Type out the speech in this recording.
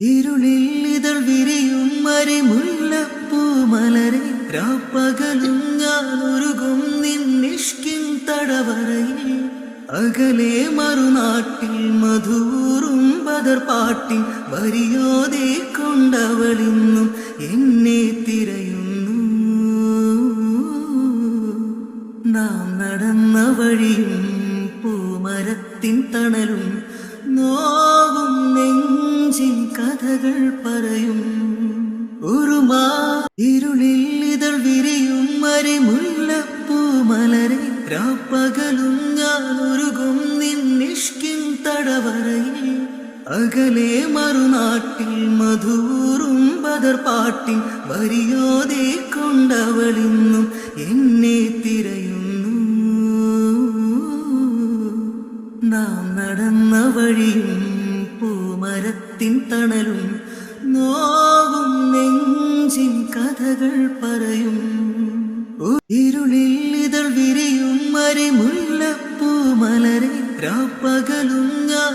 ഇരുളിൽ ഇതൾ വിരിയും മരിമുല്ലപ്പൂ മലരെ രാപ്പകലും ഞാൻ ഒരുകും നിന്നിഷ്കിൻ തടവറയിൽ. അകലെ മറുനാട്ടിൽ മധൂറും ബദർപാട്ടിൽ വരിയോതെ കൊണ്ടവളിന്നും എന്നെ തിരയുന്നു. നാം നടന്ന വഴിയും പൂമരത്തിൻ തണലും നോവും നെഞ്ചിൻ കഥകൾ പറയും. ഉറുമാ ഇരുളിൽ ഇതൾ വിരിയും മരിമുല്ലപ്പൂ മലരെ രാപ്പകലും ഞാൻ ഒരുകും നിന്നിഷ്കിൻ തടവറയിൽ. അകലെ മറുനാട്ടിൽ മധൂറും ബദർ പാട്ടിൽ വരിയോതെ കൊണ്ടവളിന്നും എന്നെ തിരയുന്നു. നാം നടന്ന വഴിയും തണലും നോവും നെഞ്ചിൻ കഥകൾ പറയും. ഇരുളിൽ ഇതൾ വിരിയും മരിമുല്ലപ്പൂ മലരെ രാപ്പകലും ഞാൻ